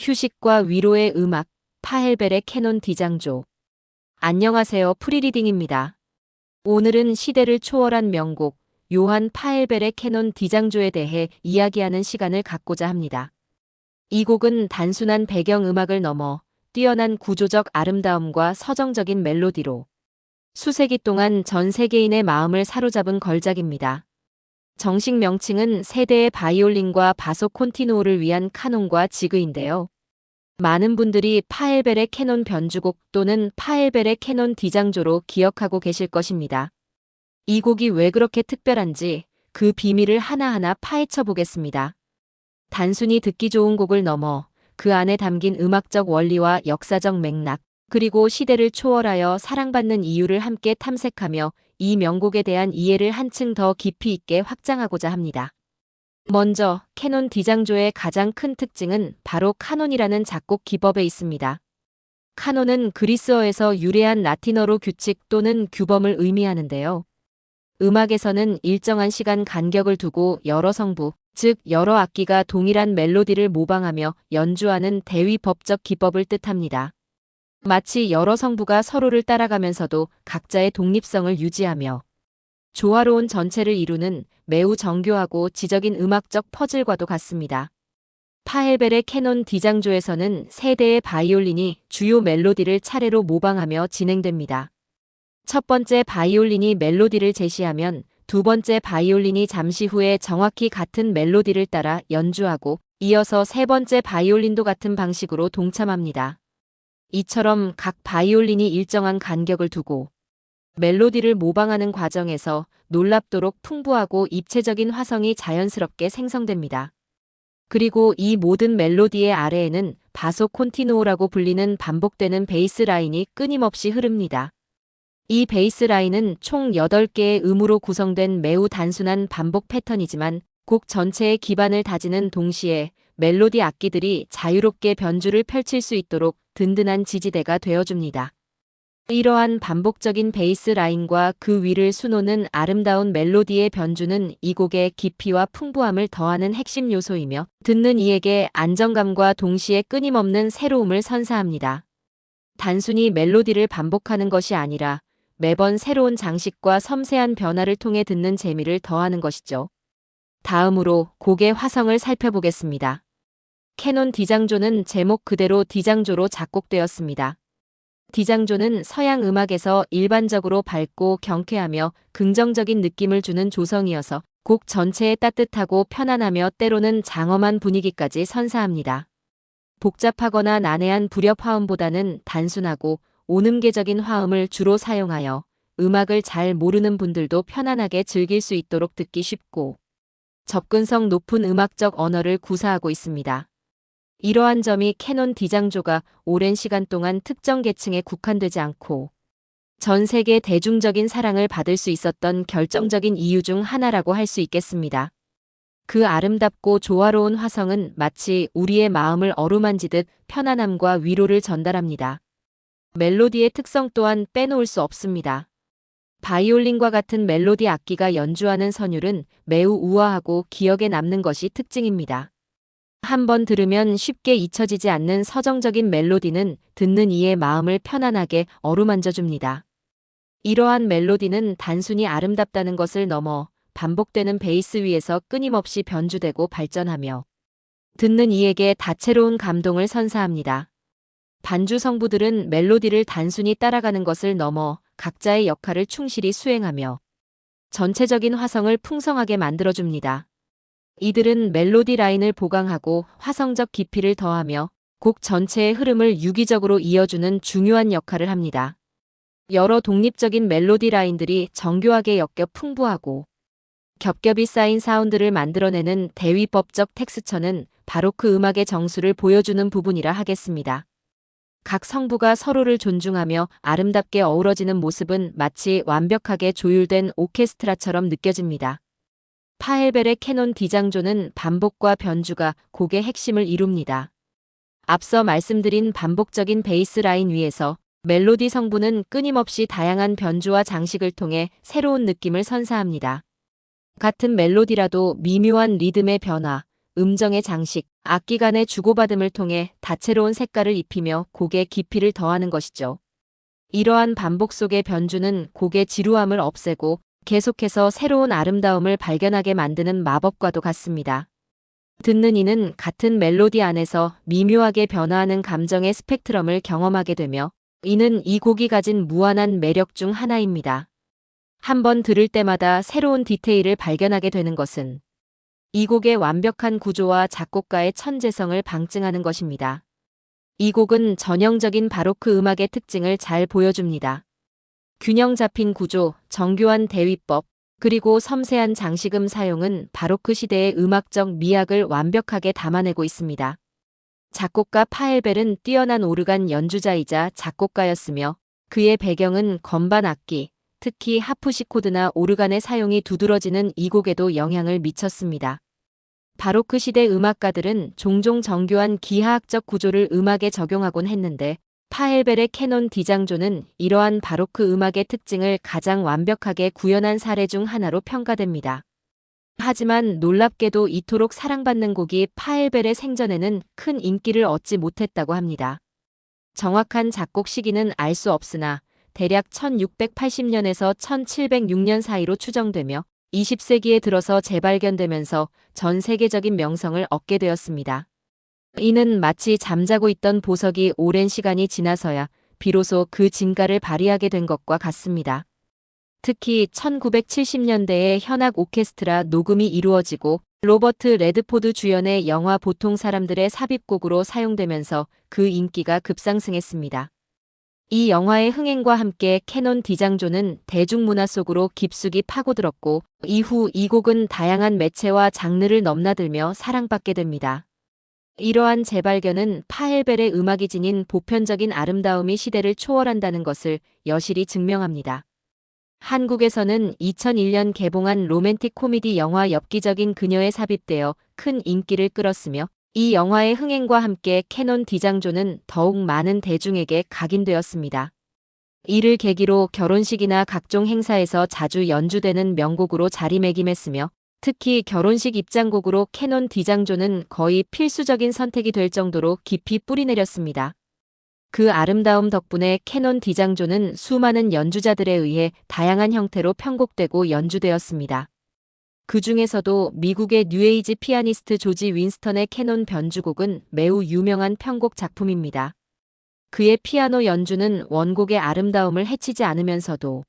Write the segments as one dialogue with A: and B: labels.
A: 휴식과 위로의 음악, 파헬벨의 캐논 디장조. 안녕하세요. 프리리딩입니다. 오늘은 시대를 초월한 명곡, 요한 파헬벨의 캐논 디장조에 대해 이야기하는 시간을 갖고자 합니다. 이 곡은 단순한 배경음악을 넘어 뛰어난 구조적 아름다움과 서정적인 멜로디로 수세기 동안 전 세계인의 마음을 사로잡은 걸작입니다. 정식 명칭은 세대의 바이올린과 바소 콘티누오를 위한 카논과 지그인데요. 많은 분들이 파엘벨의 캐논 변주곡 또는 파엘벨의 캐논 디장조로 기억하고 계실 것입니다. 이 곡이 왜 그렇게 특별한지 그 비밀을 하나하나 파헤쳐 보겠습니다. 단순히 듣기 좋은 곡을 넘어 그 안에 담긴 음악적 원리와 역사적 맥락, 그리고 시대를 초월하여 사랑받는 이유를 함께 탐색하며 이 명곡에 대한 이해를 한층 더 깊이 있게 확장하고자 합니다. 먼저 캐논 디장조의 가장 큰 특징은 바로 카논이라는 작곡 기법에 있습니다. 카논은 그리스어에서 유래한 라틴어로 규칙 또는 규범을 의미하는데요. 음악에서는 일정한 시간 간격을 두고 여러 성부, 즉 여러 악기가 동일한 멜로디를 모방하며 연주하는 대위법적 기법을 뜻합니다. 마치 여러 성부가 서로를 따라가면서도 각자의 독립성을 유지하며 조화로운 전체를 이루는 매우 정교하고 지적인 음악적 퍼즐과도 같습니다. 파헬벨의 캐논 디장조에서는 세 대의 바이올린이 주요 멜로디를 차례로 모방하며 진행됩니다. 첫 번째 바이올린이 멜로디를 제시하면 두 번째 바이올린이 잠시 후에 정확히 같은 멜로디를 따라 연주하고 이어서 세 번째 바이올린도 같은 방식으로 동참합니다. 이처럼 각 바이올린이 일정한 간격을 두고 멜로디를 모방하는 과정에서 놀랍도록 풍부하고 입체적인 화성이 자연스럽게 생성됩니다. 그리고 이 모든 멜로디의 아래에는 바소 콘티누오라고 불리는 반복되는 베이스 라인이 끊임없이 흐릅니다. 이 베이스 라인은 총 8개의 음으로 구성된 매우 단순한 반복 패턴이지만 곡 전체의 기반을 다지는 동시에 멜로디 악기들이 자유롭게 변주를 펼칠 수 있도록 든든한 지지대가 되어줍니다. 이러한 반복적인 베이스 라인과 그 위를 수놓는 아름다운 멜로디의 변주는 이 곡의 깊이와 풍부함을 더하는 핵심 요소이며 듣는 이에게 안정감과 동시에 끊임없는 새로움을 선사합니다. 단순히 멜로디를 반복하는 것이 아니라 매번 새로운 장식과 섬세한 변화를 통해 듣는 재미를 더하는 것이죠. 다음으로 곡의 화성을 살펴보겠습니다. 캐논 디장조는 제목 그대로 디장조로 작곡되었습니다. 디장조는 서양 음악에서 일반적으로 밝고 경쾌하며 긍정적인 느낌을 주는 조성이어서 곡 전체에 따뜻하고 편안하며 때로는 장엄한 분위기까지 선사합니다. 복잡하거나 난해한 불협 화음보다는 단순하고 오음계적인 화음을 주로 사용하여 음악을 잘 모르는 분들도 편안하게 즐길 수 있도록 듣기 쉽고 접근성 높은 음악적 언어를 구사하고 있습니다. 이러한 점이 캐논 디장조가 오랜 시간 동안 특정 계층에 국한되지 않고 전 세계 대중적인 사랑을 받을 수 있었던 결정적인 이유 중 하나라고 할 수 있겠습니다. 그 아름답고 조화로운 화성은 마치 우리의 마음을 어루만지듯 편안함과 위로를 전달합니다. 멜로디의 특성 또한 빼놓을 수 없습니다. 바이올린과 같은 멜로디 악기가 연주하는 선율은 매우 우아하고 기억에 남는 것이 특징입니다. 한번 들으면 쉽게 잊혀지지 않는 서정적인 멜로디는 듣는 이의 마음을 편안하게 어루만져 줍니다. 이러한 멜로디는 단순히 아름답다는 것을 넘어 반복되는 베이스 위에서 끊임없이 변주되고 발전하며 듣는 이에게 다채로운 감동을 선사합니다. 반주 성부들은 멜로디를 단순히 따라가는 것을 넘어 각자의 역할을 충실히 수행하며 전체적인 화성을 풍성하게 만들어줍니다. 이들은 멜로디 라인을 보강하고 화성적 깊이를 더하며 곡 전체의 흐름을 유기적으로 이어주는 중요한 역할을 합니다. 여러 독립적인 멜로디 라인들이 정교하게 엮여 풍부하고 겹겹이 쌓인 사운드를 만들어내는 대위법적 텍스처는 바로 그 음악의 정수를 보여주는 부분이라 하겠습니다. 각 성부가 서로를 존중하며 아름답게 어우러지는 모습은 마치 완벽하게 조율된 오케스트라처럼 느껴집니다. 파헬벨의 캐논 디장조는 반복과 변주가 곡의 핵심을 이룹니다. 앞서 말씀드린 반복적인 베이스 라인 위에서 멜로디 성분은 끊임없이 다양한 변주와 장식을 통해 새로운 느낌을 선사합니다. 같은 멜로디라도 미묘한 리듬의 변화, 음정의 장식, 악기 간의 주고받음을 통해 다채로운 색깔을 입히며 곡의 깊이를 더하는 것이죠. 이러한 반복 속의 변주는 곡의 지루함을 없애고 계속해서 새로운 아름다움을 발견하게 만드는 마법과도 같습니다. 듣는 이는 같은 멜로디 안에서 미묘하게 변화하는 감정의 스펙트럼을 경험하게 되며 이는 이 곡이 가진 무한한 매력 중 하나입니다. 한번 들을 때마다 새로운 디테일을 발견하게 되는 것은 이 곡의 완벽한 구조와 작곡가의 천재성을 방증하는 것입니다. 이 곡은 전형적인 바로크 음악의 특징을 잘 보여줍니다. 균형 잡힌 구조, 정교한 대위법, 그리고 섬세한 장식음 사용은 바로크 시대의 음악적 미학을 완벽하게 담아내고 있습니다. 작곡가 파엘벨은 뛰어난 오르간 연주자이자 작곡가였으며 그의 배경은 건반 악기, 특히 하프시코드나 오르간의 사용이 두드러지는 이 곡에도 영향을 미쳤습니다. 바로크 시대 음악가들은 종종 정교한 기하학적 구조를 음악에 적용하곤 했는데 파엘벨의 캐논 디장조는 이러한 바로크 음악의 특징을 가장 완벽하게 구현한 사례 중 하나로 평가됩니다. 하지만 놀랍게도 이토록 사랑받는 곡이 파엘벨의 생전에는 큰 인기를 얻지 못했다고 합니다. 정확한 작곡 시기는 알 수 없으나 대략 1680년에서 1706년 사이로 추정되며 20세기에 들어서 재발견되면서 전 세계적인 명성을 얻게 되었습니다. 이는 마치 잠자고 있던 보석이 오랜 시간이 지나서야 비로소 그 진가를 발휘하게 된 것과 같습니다. 특히 1970년대에 현악 오케스트라 녹음이 이루어지고 로버트 레드포드 주연의 영화 보통 사람들의 삽입곡으로 사용되면서 그 인기가 급상승했습니다. 이 영화의 흥행과 함께 캐논 디장조는 대중문화 속으로 깊숙이 파고들었고 이후 이 곡은 다양한 매체와 장르를 넘나들며 사랑받게 됩니다. 이러한 재발견은 파헬벨의 음악이 지닌 보편적인 아름다움이 시대를 초월한다는 것을 여실히 증명합니다. 한국에서는 2001년 개봉한 로맨틱 코미디 영화 엽기적인 그녀에 삽입되어 큰 인기를 끌었으며 이 영화의 흥행과 함께 캐논 디장조는 더욱 많은 대중에게 각인되었습니다. 이를 계기로 결혼식이나 각종 행사에서 자주 연주되는 명곡으로 자리매김했으며 특히 결혼식 입장곡으로 캐논 디장조는 거의 필수적인 선택이 될 정도로 깊이 뿌리내렸습니다. 그 아름다움 덕분에 캐논 디장조는 수많은 연주자들에 의해 다양한 형태로 편곡되고 연주되었습니다. 그 중에서도 미국의 뉴에이지 피아니스트 조지 윈스턴의 캐논 변주곡은 매우 유명한 편곡 작품입니다. 그의 피아노 연주는 원곡의 아름다움을 해치지 않으면서도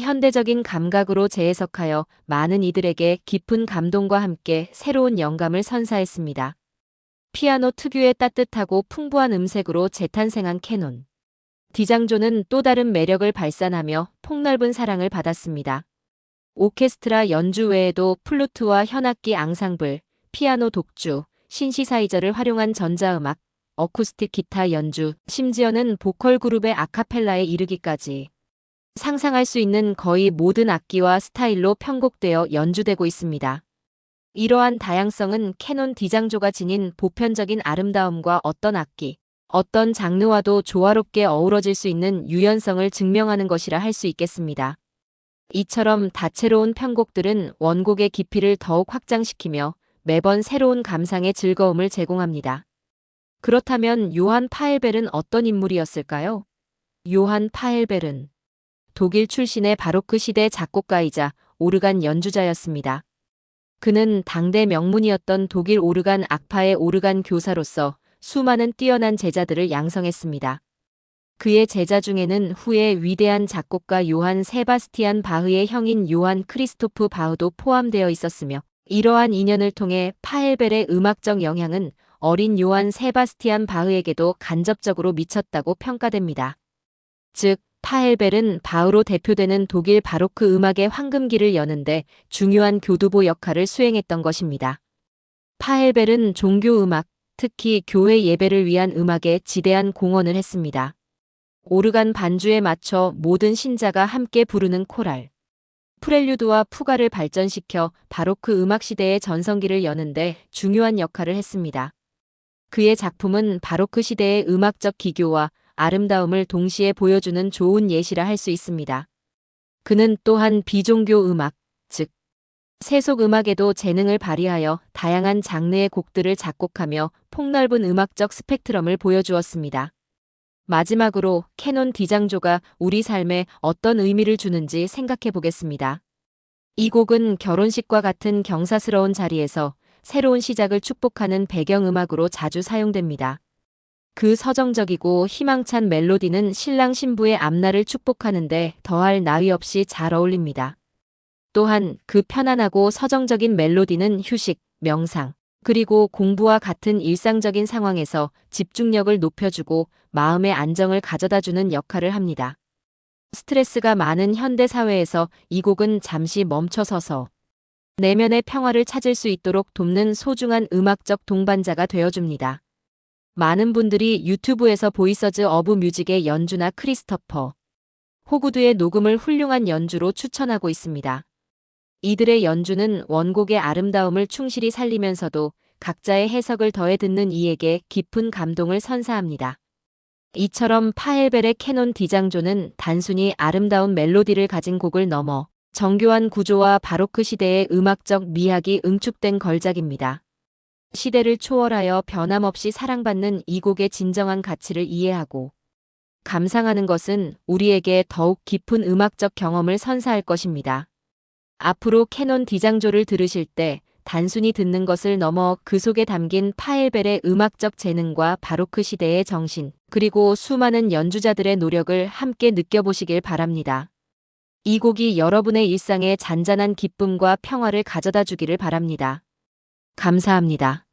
A: 현대적인 감각으로 재해석하여 많은 이들에게 깊은 감동과 함께 새로운 영감을 선사했습니다. 피아노 특유의 따뜻하고 풍부한 음색으로 재탄생한 캐논. 디장조는 또 다른 매력을 발산하며 폭넓은 사랑을 받았습니다. 오케스트라 연주 외에도 플루트와 현악기 앙상블, 피아노 독주, 신시사이저를 활용한 전자음악, 어쿠스틱 기타 연주, 심지어는 보컬 그룹의 아카펠라에 이르기까지 상상할 수 있는 거의 모든 악기와 스타일로 편곡되어 연주되고 있습니다. 이러한 다양성은 캐논 디장조가 지닌 보편적인 아름다움과 어떤 악기, 어떤 장르와도 조화롭게 어우러질 수 있는 유연성을 증명하는 것이라 할 수 있겠습니다. 이처럼 다채로운 편곡들은 원곡의 깊이를 더욱 확장시키며 매번 새로운 감상의 즐거움을 제공합니다. 그렇다면 요한 파엘벨은 어떤 인물이었을까요? 요한 파엘벨은 독일 출신의 바로크 시대 작곡가이자 오르간 연주자였습니다. 그는 당대 명문이었던 독일 오르간 악파의 오르간 교사로서 수많은 뛰어난 제자들을 양성했습니다. 그의 제자 중에는 후에 위대한 작곡가 요한 세바스티안 바흐의 형인 요한 크리스토프 바흐도 포함되어 있었으며 이러한 인연을 통해 파엘벨의 음악적 영향은 어린 요한 세바스티안 바흐에게도 간접적으로 미쳤다고 평가됩니다. 즉, 파엘벨은 바흐로 대표되는 독일 바로크 음악의 황금기를 여는데 중요한 교두보 역할을 수행했던 것입니다. 파엘벨은 종교 음악, 특히 교회 예배를 위한 음악에 지대한 공헌을 했습니다. 오르간 반주에 맞춰 모든 신자가 함께 부르는 코랄. 프렐류드와 푸가를 발전시켜 바로크 음악 시대의 전성기를 여는데 중요한 역할을 했습니다. 그의 작품은 바로크 시대의 음악적 기교와 아름다움을 동시에 보여주는 좋은 예시라 할 수 있습니다. 그는 또한 비종교 음악, 즉 세속 음악에도 재능을 발휘하여 다양한 장르의 곡들을 작곡하며 폭넓은 음악적 스펙트럼을 보여주었습니다. 마지막으로 캐논 디장조가 우리 삶에 어떤 의미를 주는지 생각해 보겠습니다. 이 곡은 결혼식과 같은 경사스러운 자리에서 새로운 시작을 축복하는 배경음악으로 자주 사용됩니다. 그 서정적이고 희망찬 멜로디는 신랑 신부의 앞날을 축복하는데 더할 나위 없이 잘 어울립니다. 또한 그 편안하고 서정적인 멜로디는 휴식, 명상, 그리고 공부와 같은 일상적인 상황에서 집중력을 높여주고 마음의 안정을 가져다 주는 역할을 합니다. 스트레스가 많은 현대 사회에서 이 곡은 잠시 멈춰서서 내면의 평화를 찾을 수 있도록 돕는 소중한 음악적 동반자가 되어줍니다. 많은 분들이 유튜브에서 보이서즈 어브 뮤직의 연주나 크리스터퍼, 호구드의 녹음을 훌륭한 연주로 추천하고 있습니다. 이들의 연주는 원곡의 아름다움을 충실히 살리면서도 각자의 해석을 더해 듣는 이에게 깊은 감동을 선사합니다. 이처럼 파헬벨의 캐논 디장조는 단순히 아름다운 멜로디를 가진 곡을 넘어 정교한 구조와 바로크 시대의 음악적 미학이 응축된 걸작입니다. 시대를 초월하여 변함없이 사랑받는 이 곡의 진정한 가치를 이해하고 감상하는 것은 우리에게 더욱 깊은 음악적 경험을 선사할 것입니다. 앞으로 캐논 디장조를 들으실 때 단순히 듣는 것을 넘어 그 속에 담긴 파엘벨의 음악적 재능과 바로크 시대의 정신, 그리고 수많은 연주자들의 노력을 함께 느껴보시길 바랍니다. 이 곡이 여러분의 일상에 잔잔한 기쁨과 평화를 가져다 주기를 바랍니다. 감사합니다.